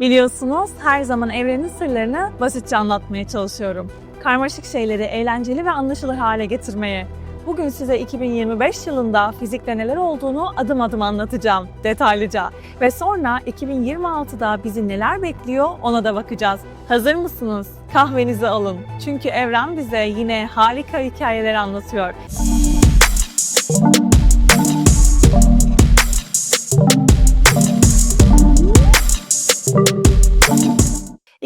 Biliyorsunuz her zaman evrenin sırlarını basitçe anlatmaya çalışıyorum. Karmaşık şeyleri eğlenceli ve anlaşılır hale getirmeye. Bugün size 2025 yılında fizikte neler olduğunu adım adım anlatacağım detaylıca. Ve sonra 2026'da bizi neler bekliyor ona da bakacağız. Hazır mısınız? Kahvenizi alın. Çünkü evren bize yine harika hikayeler anlatıyor.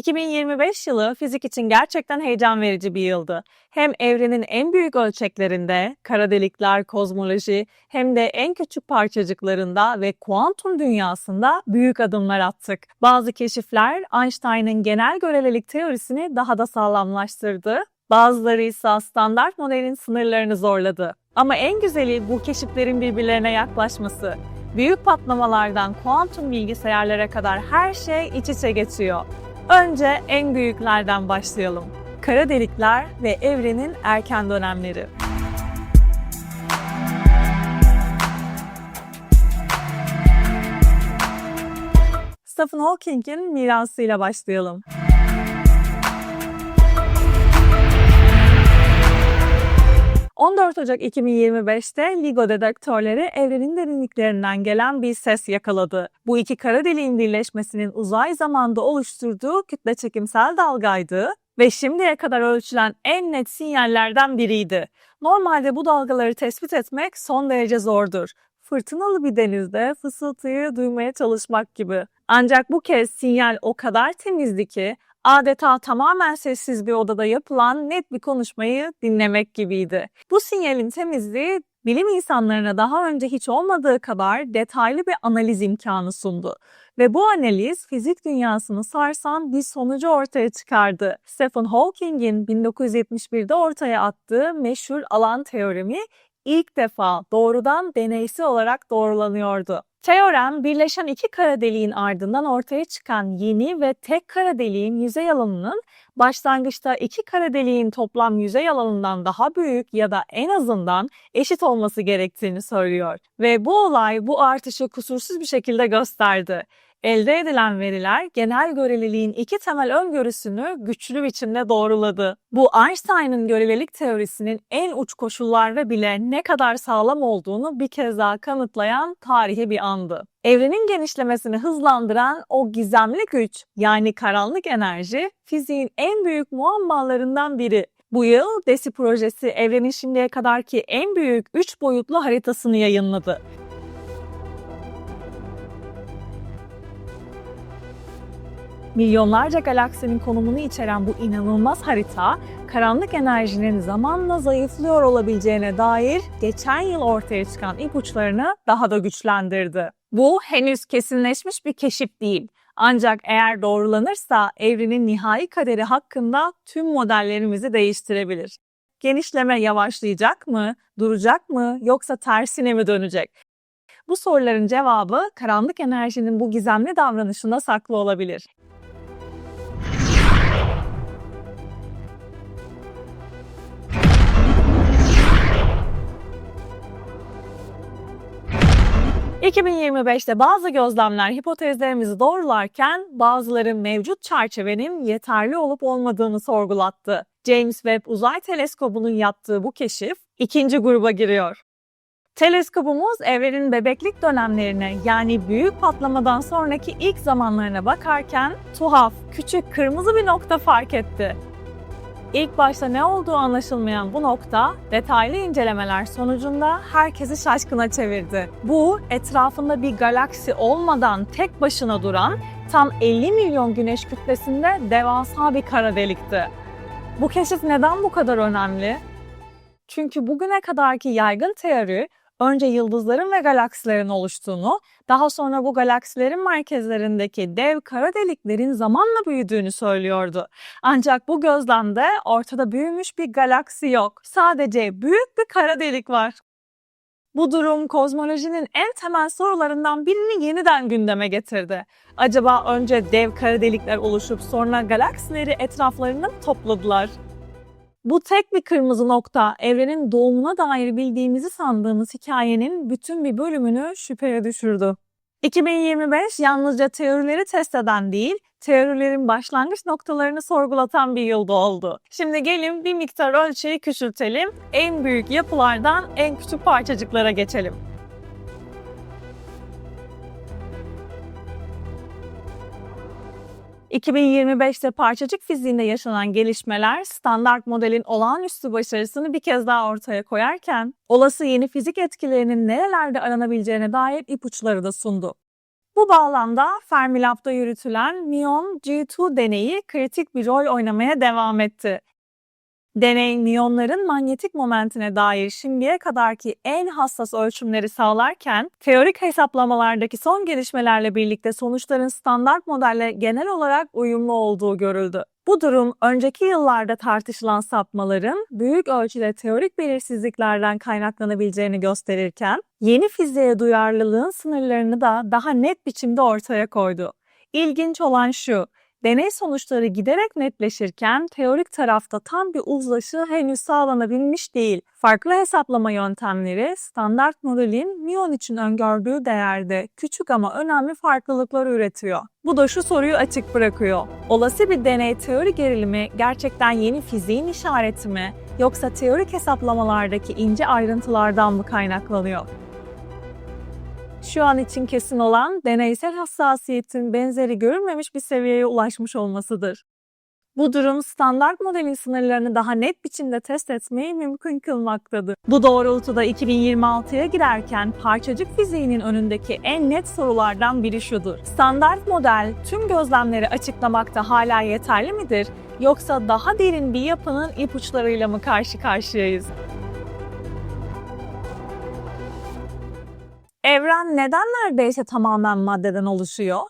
...2025 yılı fizik için gerçekten heyecan verici bir yıldı. Hem evrenin en büyük ölçeklerinde, kara delikler, kozmoloji, hem de en küçük parçacıklarında ve kuantum dünyasında büyük adımlar attık. Bazı keşifler Einstein'ın genel görelilik teorisini daha da sağlamlaştırdı. Bazıları ise standart modelin sınırlarını zorladı. Ama en güzeli bu keşiflerin birbirlerine yaklaşması. Büyük patlamalardan kuantum bilgisayarlara kadar her şey iç içe geçiyor. Önce en büyüklerden başlayalım. Kara delikler ve evrenin erken dönemleri. Stephen Hawking'in mirasıyla başlayalım. ...14 Ocak 2025'te LIGO dedektörleri evrenin derinliklerinden gelen bir ses yakaladı. Bu iki kara deliğin birleşmesinin uzay zamanda oluşturduğu kütle çekimsel dalgaydı ve şimdiye kadar ölçülen en net sinyallerden biriydi. Normalde bu dalgaları tespit etmek son derece zordur. Fırtınalı bir denizde fısıltıyı duymaya çalışmak gibi. Ancak bu kez sinyal o kadar temizdi ki adeta tamamen sessiz bir odada yapılan net bir konuşmayı dinlemek gibiydi. Bu sinyalin temizliği bilim insanlarına daha önce hiç olmadığı kadar detaylı bir analiz imkanı sundu. Ve bu analiz fizik dünyasını sarsan bir sonucu ortaya çıkardı. Stephen Hawking'in 1971'de ortaya attığı meşhur alan teoremi ilk defa doğrudan deneysel olarak doğrulanıyordu. Teorem, birleşen iki kara deliğin ardından ortaya çıkan yeni ve tek kara deliğin yüzey alanının başlangıçta iki kara deliğin toplam yüzey alanından daha büyük ya da en azından eşit olması gerektiğini söylüyor. Ve bu olay bu artışı kusursuz bir şekilde gösterdi. Elde edilen veriler genel göreliliğin iki temel öngörüsünü güçlü biçimde doğruladı. Bu Einstein'ın görelilik teorisinin en uç koşullarda bile ne kadar sağlam olduğunu bir kez daha kanıtlayan tarihi bir andı. Evrenin genişlemesini hızlandıran o gizemli güç yani karanlık enerji fiziğin en büyük muammalarından biri. Bu yıl DESI projesi evrenin şimdiye kadarki en büyük 3 boyutlu haritasını yayınladı. Milyonlarca galaksinin konumunu içeren bu inanılmaz harita, karanlık enerjinin zamanla zayıflıyor olabileceğine dair geçen yıl ortaya çıkan ipuçlarını daha da güçlendirdi. Bu henüz kesinleşmiş bir keşif değil. Ancak eğer doğrulanırsa evrenin nihai kaderi hakkında tüm modellerimizi değiştirebilir. Genişleme yavaşlayacak mı, duracak mı yoksa tersine mi dönecek? Bu soruların cevabı karanlık enerjinin bu gizemli davranışında saklı olabilir. ...2025'te bazı gözlemler hipotezlerimizi doğrularken bazıları mevcut çerçevenin yeterli olup olmadığını sorgulattı. James Webb Uzay Teleskobu'nun yaptığı bu keşif ikinci gruba giriyor. Teleskobumuz evrenin bebeklik dönemlerine yani büyük patlamadan sonraki ilk zamanlarına bakarken tuhaf, küçük kırmızı bir nokta fark etti. İlk başta ne olduğu anlaşılmayan bu nokta detaylı incelemeler sonucunda herkesi şaşkına çevirdi. Bu etrafında bir galaksi olmadan tek başına duran tam 50 milyon güneş kütlesinde devasa bir kara delikti. Bu keşif neden bu kadar önemli? Çünkü bugüne kadarki yaygın teori önce yıldızların ve galaksilerin oluştuğunu, daha sonra bu galaksilerin merkezlerindeki dev kara deliklerin zamanla büyüdüğünü söylüyordu. Ancak bu gözlemde ortada büyümüş bir galaksi yok. Sadece büyük bir kara delik var. Bu durum kozmolojinin en temel sorularından birini yeniden gündeme getirdi. Acaba önce dev kara delikler oluşup sonra galaksileri etraflarına mı topladılar? Bu tek bir kırmızı nokta evrenin doğumuna dair bildiğimizi sandığımız hikayenin bütün bir bölümünü şüpheye düşürdü. 2025 yalnızca teorileri test eden değil, teorilerin başlangıç noktalarını sorgulatan bir yılda oldu. Şimdi gelin bir miktar ölçeği küçültelim, en büyük yapılardan en küçük parçacıklara geçelim. ...2025'te parçacık fiziğinde yaşanan gelişmeler standart modelin olağanüstü başarısını bir kez daha ortaya koyarken olası yeni fizik etkilerinin nerelerde aranabileceğine dair ipuçları da sundu. Bu bağlamda Fermilab'da yürütülen Neon G2 deneyi kritik bir rol oynamaya devam etti. Deney, niyonların manyetik momentine dair şimdiye kadarki en hassas ölçümleri sağlarken, teorik hesaplamalardaki son gelişmelerle birlikte sonuçların standart modelle genel olarak uyumlu olduğu görüldü. Bu durum önceki yıllarda tartışılan sapmaların büyük ölçüde teorik belirsizliklerden kaynaklanabileceğini gösterirken, yeni fiziğe duyarlılığın sınırlarını da daha net biçimde ortaya koydu. İlginç olan şu, deney sonuçları giderek netleşirken teorik tarafta tam bir uzlaşı henüz sağlanabilmiş değil. Farklı hesaplama yöntemleri standart modelin Mion için öngördüğü değerde küçük ama önemli farklılıklar üretiyor. Bu da şu soruyu açık bırakıyor. Olası bir deney teori gerilimi gerçekten yeni fiziğin işareti mi yoksa teorik hesaplamalardaki ince ayrıntılardan mı kaynaklanıyor? Şu an için kesin olan deneysel hassasiyetin benzeri görülmemiş bir seviyeye ulaşmış olmasıdır. Bu durum standart modelin sınırlarını daha net biçimde test etmeyi mümkün kılmaktadır. Bu doğrultuda 2026'ya girerken parçacık fiziğinin önündeki en net sorulardan biri şudur. Standart model tüm gözlemleri açıklamakta hala yeterli midir yoksa daha derin bir yapının ipuçlarıyla mı karşı karşıyayız? Evren neden neredeyse tamamen maddeden oluşuyor?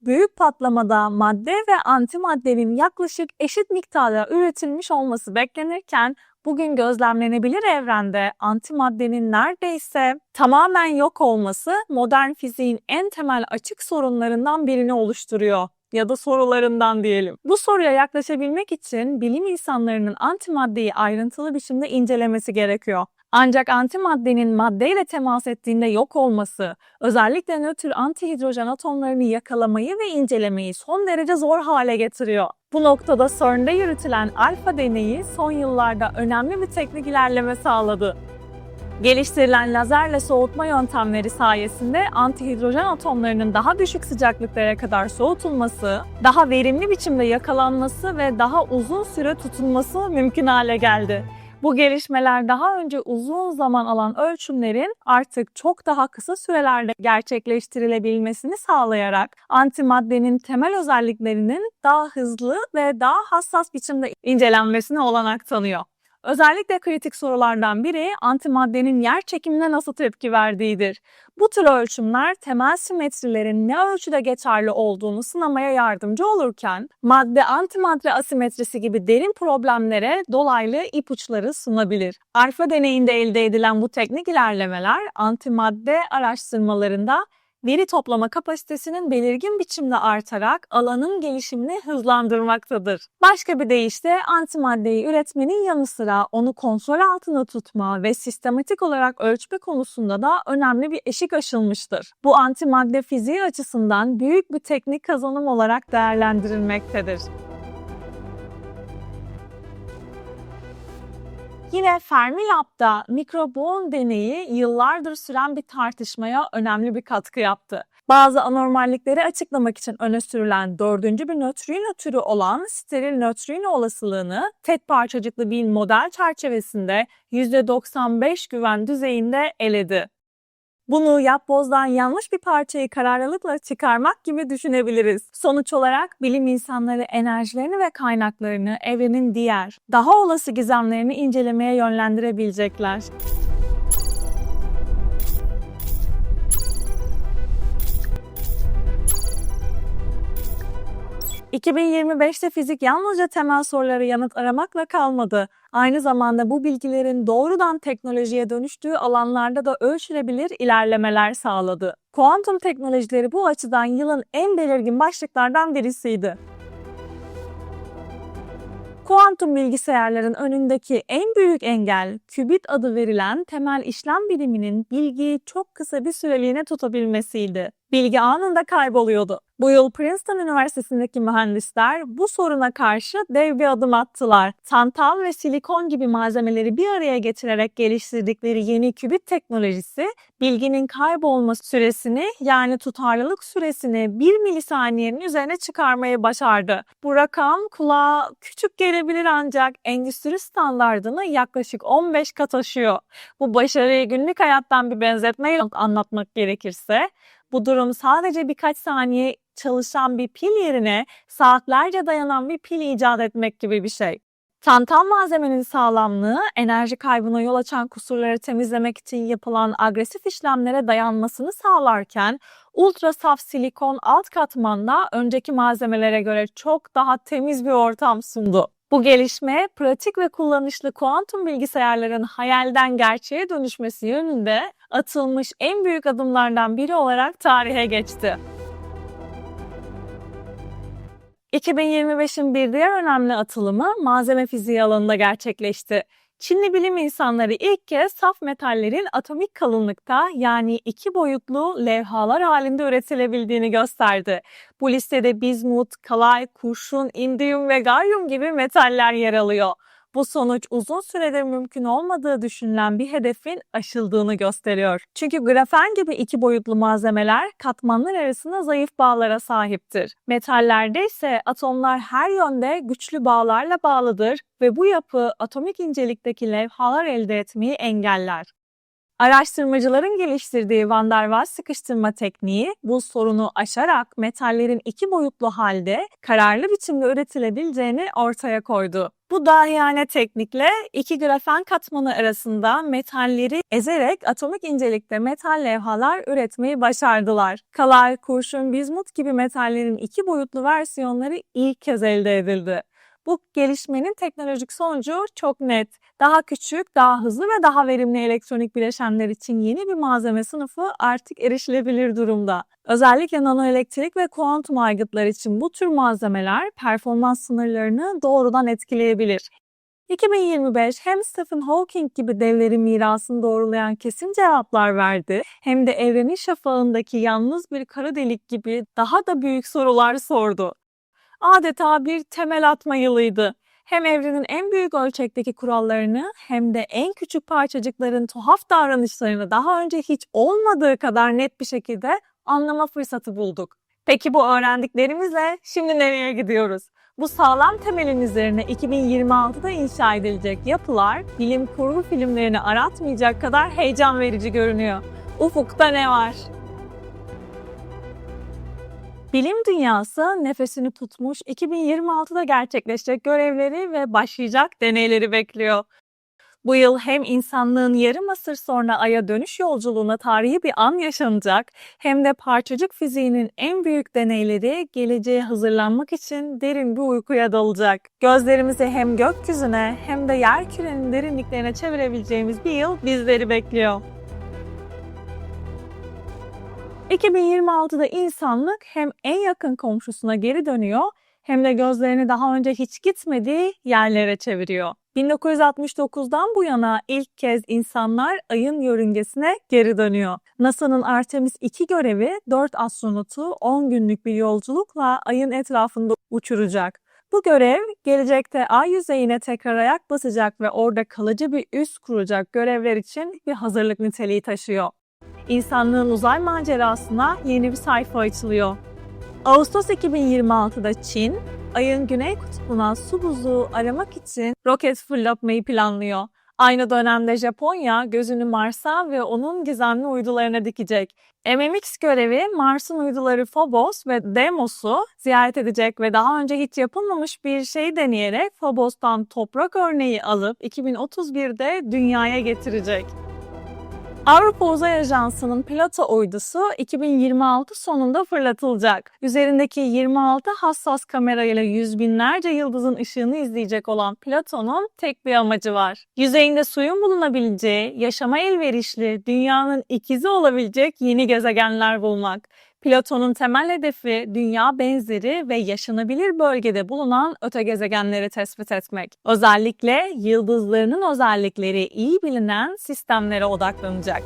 Büyük patlamada madde ve antimaddenin yaklaşık eşit miktarda üretilmiş olması beklenirken bugün gözlemlenebilir evrende antimaddenin neredeyse tamamen yok olması modern fiziğin en temel açık sorunlarından birini oluşturuyor ya da sorularından diyelim. Bu soruya yaklaşabilmek için bilim insanlarının antimaddeyi ayrıntılı biçimde incelemesi gerekiyor. Ancak antimaddenin maddeyle temas ettiğinde yok olması, özellikle nötr antihidrojen atomlarını yakalamayı ve incelemeyi son derece zor hale getiriyor. Bu noktada CERN'de yürütülen alfa deneyi son yıllarda önemli bir teknik ilerleme sağladı. Geliştirilen lazerle soğutma yöntemleri sayesinde antihidrojen atomlarının daha düşük sıcaklıklara kadar soğutulması, daha verimli biçimde yakalanması ve daha uzun süre tutunması mümkün hale geldi. Bu gelişmeler daha önce uzun zaman alan ölçümlerin artık çok daha kısa sürelerde gerçekleştirilebilmesini sağlayarak antimaddenin temel özelliklerinin daha hızlı ve daha hassas biçimde incelenmesine olanak tanıyor. Özellikle kritik sorulardan biri antimaddenin yer çekimine nasıl tepki verdiğidir. Bu tür ölçümler temel simetrilerin ne ölçüde geçerli olduğunu sınamaya yardımcı olurken madde antimadde asimetrisi gibi derin problemlere dolaylı ipuçları sunabilir. Alfa deneyinde elde edilen bu teknik ilerlemeler antimadde araştırmalarında veri toplama kapasitesinin belirgin biçimde artarak alanın gelişimini hızlandırmaktadır. Başka bir deyişle antimaddeyi üretmenin yanı sıra onu kontrol altında tutma ve sistematik olarak ölçme konusunda da önemli bir eşik aşılmıştır. Bu antimadde fiziği açısından büyük bir teknik kazanım olarak değerlendirilmektedir. Yine Fermilab'da mikrobuon deneyi yıllardır süren bir tartışmaya önemli bir katkı yaptı. Bazı anormallikleri açıklamak için öne sürülen dördüncü bir nötrino türü olan steril nötrino olasılığını tek parçacıklı bir model çerçevesinde %95 güven düzeyinde eledi. Bunu yapbozdan yanlış bir parçayı kararlılıkla çıkarmak gibi düşünebiliriz. Sonuç olarak bilim insanları enerjilerini ve kaynaklarını evrenin diğer, daha olası gizemlerini incelemeye yönlendirebilecekler. 2025'te fizik yalnızca temel soruları yanıt aramakla kalmadı. Aynı zamanda bu bilgilerin doğrudan teknolojiye dönüştüğü alanlarda da ölçülebilir ilerlemeler sağladı. Kuantum teknolojileri bu açıdan yılın en belirgin başlıklardan birisiydi. Kuantum bilgisayarların önündeki en büyük engel, kübit adı verilen temel işlem biriminin bilgiyi çok kısa bir süreliğine tutabilmesiydi. Bilgi anında kayboluyordu. Bu yıl Princeton Üniversitesi'ndeki mühendisler bu soruna karşı dev bir adım attılar. Tantal ve silikon gibi malzemeleri bir araya getirerek geliştirdikleri yeni kübit teknolojisi, bilginin kaybolma süresini yani tutarlılık süresini 1 milisaniyenin üzerine çıkarmayı başardı. Bu rakam kulağa küçük gelebilir ancak endüstri standardını yaklaşık 15 kat aşıyor. Bu başarıyı günlük hayattan bir benzetmeyle anlatmak gerekirse, bu durum sadece birkaç saniye çalışan bir pil yerine saatlerce dayanan bir pil icat etmek gibi bir şey. Tantal malzemenin sağlamlığı, enerji kaybına yol açan kusurları temizlemek için yapılan agresif işlemlere dayanmasını sağlarken, ultra saf silikon alt katmanda önceki malzemelere göre çok daha temiz bir ortam sundu. Bu gelişme pratik ve kullanışlı kuantum bilgisayarların hayalden gerçeğe dönüşmesi yönünde atılmış en büyük adımlardan biri olarak tarihe geçti. 2025'in bir diğer önemli atılımı malzeme fiziği alanında gerçekleşti. Çinli bilim insanları ilk kez saf metallerin atomik kalınlıkta yani iki boyutlu levhalar halinde üretilebildiğini gösterdi. Bu listede bizmut, kalay, kurşun, indiyum ve galyum gibi metaller yer alıyor. Bu sonuç uzun süredir mümkün olmadığı düşünülen bir hedefin aşıldığını gösteriyor. Çünkü grafen gibi iki boyutlu malzemeler katmanlar arasında zayıf bağlara sahiptir. Metallerde ise atomlar her yönde güçlü bağlarla bağlıdır ve bu yapı atomik incelikteki levhalar elde etmeyi engeller. Araştırmacıların geliştirdiği Van der Waals sıkıştırma tekniği bu sorunu aşarak metallerin iki boyutlu halde kararlı biçimde üretilebileceğini ortaya koydu. Bu dahiyane teknikle iki grafen katmanı arasında metalleri ezerek atomik incelikte metal levhalar üretmeyi başardılar. Kalay, kurşun, bizmut gibi metallerin iki boyutlu versiyonları ilk kez elde edildi. Bu gelişmenin teknolojik sonucu çok net. Daha küçük, daha hızlı ve daha verimli elektronik bileşenler için yeni bir malzeme sınıfı artık erişilebilir durumda. Özellikle nanoelektrik ve kuantum aygıtlar için bu tür malzemeler performans sınırlarını doğrudan etkileyebilir. 2025 hem Stephen Hawking gibi devlerin mirasını doğrulayan kesin cevaplar verdi hem de evrenin şafağındaki yalnız bir kara delik gibi daha da büyük sorular sordu adeta bir temel atma yılıydı. Hem evrenin en büyük ölçekteki kurallarını hem de en küçük parçacıkların tuhaf davranışlarını daha önce hiç olmadığı kadar net bir şekilde anlama fırsatı bulduk. Peki bu öğrendiklerimizle şimdi nereye gidiyoruz? Bu sağlam temelin üzerine 2026'da inşa edilecek yapılar bilim kurgu filmlerini aratmayacak kadar heyecan verici görünüyor. Ufukta ne var? Bilim dünyası nefesini tutmuş 2026'da gerçekleşecek görevleri ve başlayacak deneyleri bekliyor. Bu yıl hem insanlığın yarım asır sonra Ay'a dönüş yolculuğuna tarihi bir an yaşanacak hem de parçacık fiziğinin en büyük deneyleri geleceğe hazırlanmak için derin bir uykuya dalacak. Gözlerimizi hem gökyüzüne hem de yer kürenin derinliklerine çevirebileceğimiz bir yıl bizleri bekliyor. 2026'da insanlık hem en yakın komşusuna geri dönüyor hem de gözlerini daha önce hiç gitmediği yerlere çeviriyor. 1969'dan bu yana ilk kez insanlar ayın yörüngesine geri dönüyor. NASA'nın Artemis 2 görevi 4 astronotu 10 günlük bir yolculukla ayın etrafında uçuracak. Bu görev gelecekte ay yüzeyine tekrar ayak basacak ve orada kalıcı bir üs kuracak görevler için bir hazırlık niteliği taşıyor insanlığın uzay macerasına yeni bir sayfa açılıyor. Ağustos 2026'da Çin, ayın güney kutbuna su buzluğu aramak için roket fırlatmayı planlıyor. Aynı dönemde Japonya gözünü Mars'a ve onun gizemli uydularına dikecek. MMX görevi Mars'ın uyduları Phobos ve Deimos'u ziyaret edecek ve daha önce hiç yapılmamış bir şey deneyerek Phobos'tan toprak örneği alıp 2031'de dünyaya getirecek. Avrupa Uzay Ajansı'nın Plato uydusu 2026 sonunda fırlatılacak. Üzerindeki 26 hassas kamerayla yüz binlerce yıldızın ışığını izleyecek olan Plato'nun tek bir amacı var. Yüzeyinde suyun bulunabileceği, yaşama elverişli, dünyanın ikizi olabilecek yeni gezegenler bulmak. Platon'un temel hedefi dünya benzeri ve yaşanabilir bölgede bulunan öte gezegenleri tespit etmek. Özellikle yıldızlarının özellikleri iyi bilinen sistemlere odaklanacak.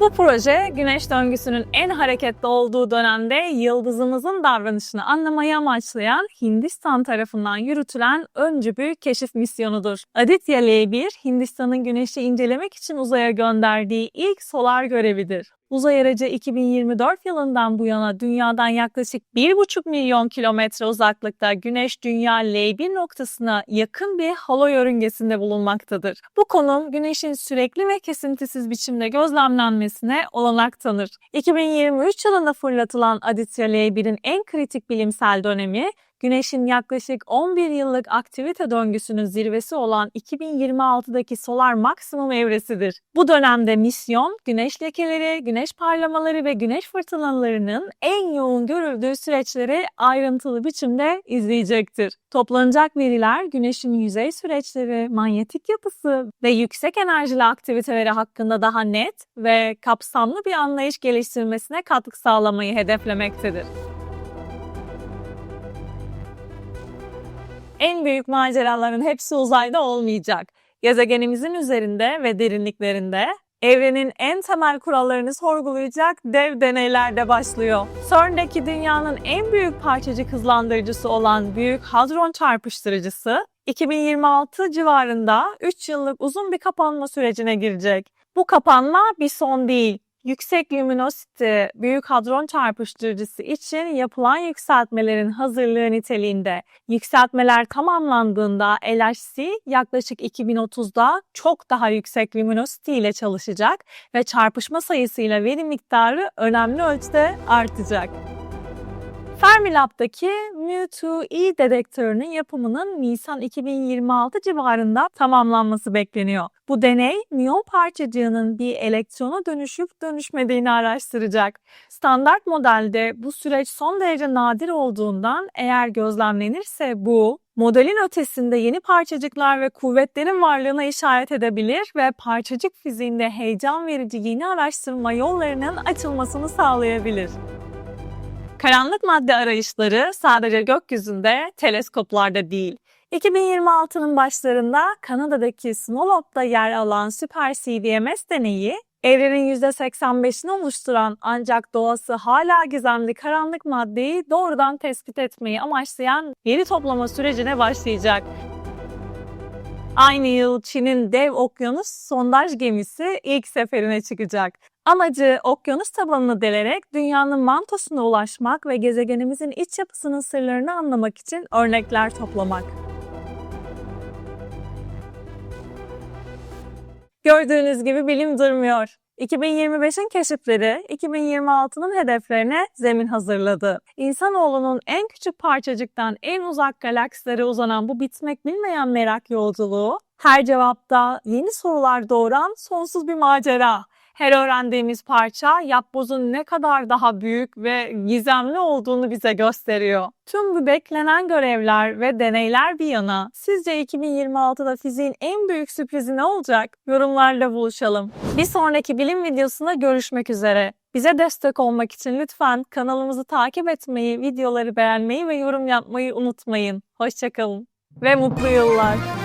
Bu proje güneş döngüsünün en hareketli olduğu dönemde yıldızımızın davranışını anlamayı amaçlayan Hindistan tarafından yürütülen öncü bir keşif misyonudur. Aditya L1, Hindistan'ın güneşi incelemek için uzaya gönderdiği ilk solar görevidir. Uzay aracı 2024 yılından bu yana dünyadan yaklaşık 1,5 milyon kilometre uzaklıkta Güneş-Dünya L1 noktasına yakın bir halo yörüngesinde bulunmaktadır. Bu konum Güneş'in sürekli ve kesintisiz biçimde gözlemlenmesine olanak tanır. 2023 yılında fırlatılan Aditya L1'in en kritik bilimsel dönemi Güneş'in yaklaşık 11 yıllık aktivite döngüsünün zirvesi olan 2026'daki solar maksimum evresidir. Bu dönemde misyon, güneş lekeleri, güneş parlamaları ve güneş fırtınalarının en yoğun görüldüğü süreçleri ayrıntılı biçimde izleyecektir. Toplanacak veriler güneşin yüzey süreçleri, manyetik yapısı ve yüksek enerjili aktiviteleri hakkında daha net ve kapsamlı bir anlayış geliştirmesine katkı sağlamayı hedeflemektedir. En büyük maceraların hepsi uzayda olmayacak. Gezegenimizin üzerinde ve derinliklerinde evrenin en temel kurallarını sorgulayacak dev deneyler de başlıyor. CERN'deki dünyanın en büyük parçacık hızlandırıcısı olan Büyük Hadron Çarpıştırıcısı 2026 civarında 3 yıllık uzun bir kapanma sürecine girecek. Bu kapanma bir son değil, Yüksek luminosity büyük hadron çarpıştırıcısı için yapılan yükseltmelerin hazırlığı niteliğinde. Yükseltmeler tamamlandığında LHC yaklaşık 2030'da çok daha yüksek luminosity ile çalışacak ve çarpışma sayısıyla veri miktarı önemli ölçüde artacak. Fermilab'daki Mu2E dedektörünün yapımının Nisan 2026 civarında tamamlanması bekleniyor. Bu deney, miyon parçacığının bir elektrona dönüşüp dönüşmediğini araştıracak. Standart modelde bu süreç son derece nadir olduğundan eğer gözlemlenirse bu, modelin ötesinde yeni parçacıklar ve kuvvetlerin varlığına işaret edebilir ve parçacık fiziğinde heyecan verici yeni araştırma yollarının açılmasını sağlayabilir. Karanlık madde arayışları sadece gökyüzünde, teleskoplarda değil. 2026'nın başlarında Kanada'daki Smallhop'ta yer alan Süper CDMS deneyi, evrenin %85'ini oluşturan ancak doğası hala gizemli karanlık maddeyi doğrudan tespit etmeyi amaçlayan veri toplama sürecine başlayacak. Aynı yıl Çin'in dev okyanus sondaj gemisi ilk seferine çıkacak. Amacı okyanus tabanını delerek dünyanın mantosuna ulaşmak ve gezegenimizin iç yapısının sırlarını anlamak için örnekler toplamak. Gördüğünüz gibi bilim durmuyor. 2025'in keşifleri 2026'nın hedeflerine zemin hazırladı. İnsanoğlunun en küçük parçacıktan en uzak galaksilere uzanan bu bitmek bilmeyen merak yolculuğu her cevapta yeni sorular doğuran sonsuz bir macera. Her öğrendiğimiz parça yapbozun ne kadar daha büyük ve gizemli olduğunu bize gösteriyor. Tüm bu beklenen görevler ve deneyler bir yana sizce 2026'da fiziğin en büyük sürprizi ne olacak? Yorumlarla buluşalım. Bir sonraki bilim videosunda görüşmek üzere. Bize destek olmak için lütfen kanalımızı takip etmeyi, videoları beğenmeyi ve yorum yapmayı unutmayın. Hoşçakalın ve mutlu yıllar.